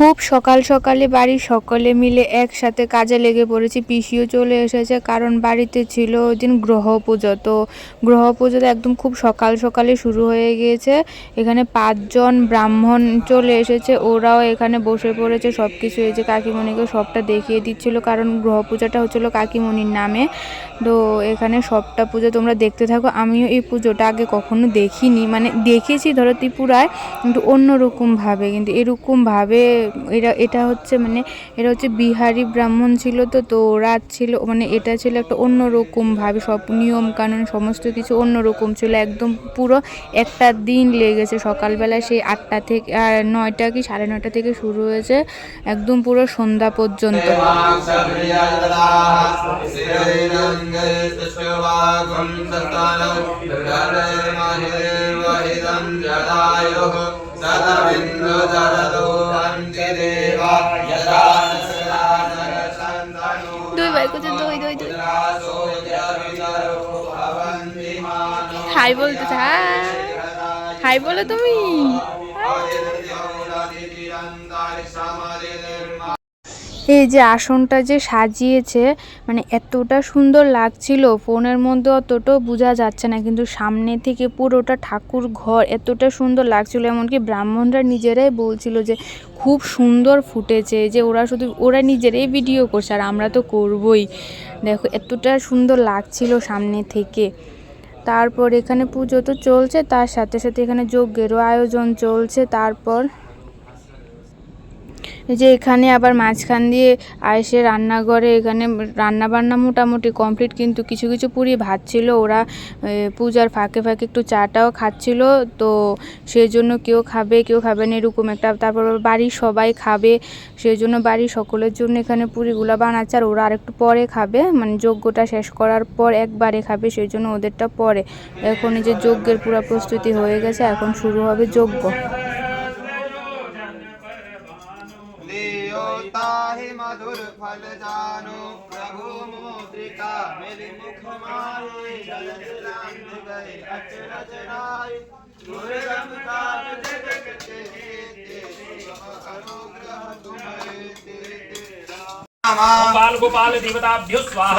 খুব সকাল সকালে বাড়ির সকলে মিলে একসাথে কাজে লেগে পড়েছি। পিসিও চলে এসেছে, কারণ বাড়িতে ছিল ওই দিন গ্রহ পুজো তো গ্রহ পুজোটা একদম খুব সকাল সকালে শুরু হয়ে গিয়েছে। এখানে পাঁচজন ব্রাহ্মণ চলে এসেছে, ওরাও এখানে বসে পড়েছে। সব কিছু যে কাকিমণিকে সবটা দেখিয়ে দিচ্ছিল, কারণ গ্রহ পূজাটা হচ্ছিল কাকিমণির নামে। তো এখানে সবটা পুজো তোমরা দেখতে থাকো। আমিও এই পুজোটা আগে কখনো দেখিনি। মানে দেখেছি ধরো ত্রিপুরায়, কিন্তু অন্যরকমভাবে, কিন্তু এরকমভাবে এরা এটা হচ্ছে মানে এটা হচ্ছে বিহারি ব্রাহ্মণ ছিল তো তো ওরা ছিল মানে এটা ছিল একটা অন্যরকমভাবে সব নিয়ম কানুন সমস্ত কিছু অন্যরকম ছিল একদম পুরো একটা দিন লেগেছে সকালবেলা সেই আটটা থেকে নয়টা কি সাড়ে নয়টা থেকে শুরু হয়েছে একদম পুরো সন্ধ্যা পর্যন্ত দুই কোথায় দই দই দই। হাই হাই বলো তুমি। এই যে আসনটা যে সাজিয়েছে মানে এতটা সুন্দর লাগছিল, ফোনের মধ্যে অতটাও বোঝা যাচ্ছে না, কিন্তু সামনে থেকে পুরোটা ঠাকুর ঘর এতটা সুন্দর লাগছিল, এমনকি ব্রাহ্মণরা নিজেরাই বলছিল যে খুব সুন্দর ফুটেছে, যে ওরা শুধু, ওরা নিজেরাই ভিডিও করছে, আর আমরা তো করবই। দেখো, এতটা সুন্দর লাগছিল সামনে থেকে। তারপর এখানে পুজো তো চলছে, তার সাথে সাথে এখানে যজ্ঞেরও আয়োজন চলছে, তারপর যে এখানে আবার মাঝখান দিয়ে আইসে রান্নাঘরে এখানে রান্না বান্না মোটামুটি কমপ্লিট কিন্তু কিছু কিছু পুরি ভাত ছিল, ওরা পূজার ফাঁকে ফাঁকে একটু চাটাও খাচ্ছিল, তো সেই জন্য কেউ খাবে কেউ খাবে না এরকম একটা। তারপর বাড়ির সবাই খাবে সেই জন্য বাড়ির সকলের জন্য এখানে পুরিগুলো বানাচ্ছে, আর ওরা আরেকটু পরে খাবে মানে যজ্ঞটা শেষ করার পর একবারে খাবে সেই জন্য ওদেরটা পরে। এখন এই যে যজ্ঞের পুরো প্রস্তুতি হয়ে গেছে, এখন শুরু হবে যজ্ঞ। সাধুর ফল জানো প্রভু মুদ্রিকা মেরি মুখ মারে জল সালাম দিবে অচরচ রায় গুরু রব কাজ জগত কে బాలగోపాల దేవతాభ్యో స్వాహ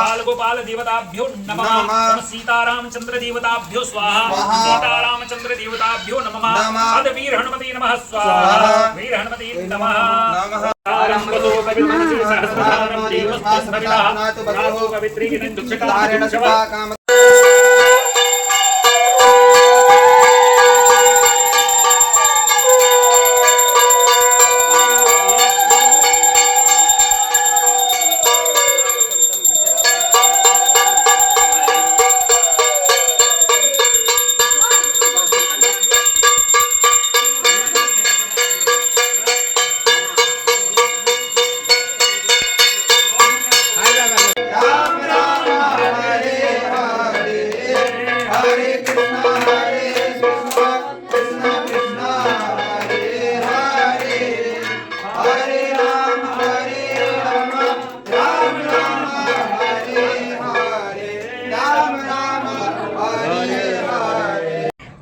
బాలగోపాల దేవతాభ్యో నమ సీతారామచంద్ర దేవతాభ్యో స్వాహ సీతారామచంద్ర దేవతాభ్యో నమ అద వీర హనుమతే నమ స్వాహ వీర హనుమతే నమ సహస్రనామం దేవస్మ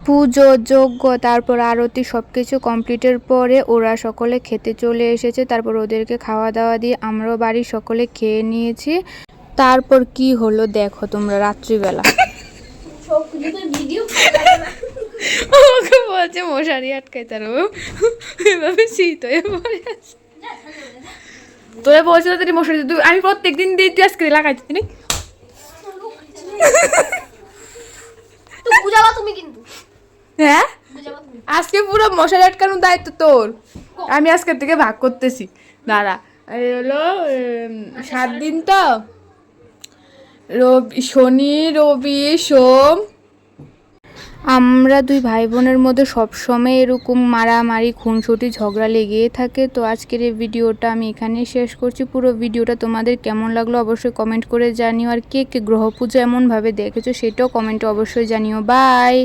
পুজো, যজ্ঞ, তারপর আরতি সব কিছু কমপ্লিটের পরে ওরা সকলে খেতে চলে এসেছে। তারপর ওদেরকে খাওয়া দাওয়া দিয়ে আমরাও বাড়ির সকলে খেয়ে নিয়েছি। তারপর কি হলো দেখো তোমরা রাত্রিবেলা। ওকে বলছে, মশারি আটকাই তার এভাবে শীত হয়ে পড়ে তোরা তুই মশারি আমি প্রত্যেকদিন দিয়ে আজকে লাগাইছি তুমি তো বুঝাবা তুমি কিন্তু হ্যাঁ? আজকে পুরো মশারি আটকানোর দায়িত্ব তোর। আমি আজকের থেকে ভাগ করতেছি। দাঁড়া। হলো সাত দিন তো। রবি, শনি, রবি, সোম। আমরা দুই ভাই বোনের মধ্যে সবসময় এরকম মারামারি, খুনসুটি, ঝগড়া লেগেই থাকে। তো আজকের এই ভিডিওটা আমি এখানেই শেষ করছি। পুরো ভিডিওটা তোমাদের কেমন লাগল অবশ্যই কমেন্ট করে জানিও। আর কে কে গ্রহ পুজো এমনভাবে দেখেছ সেটাও কমেন্টে অবশ্যই জানিও। বাই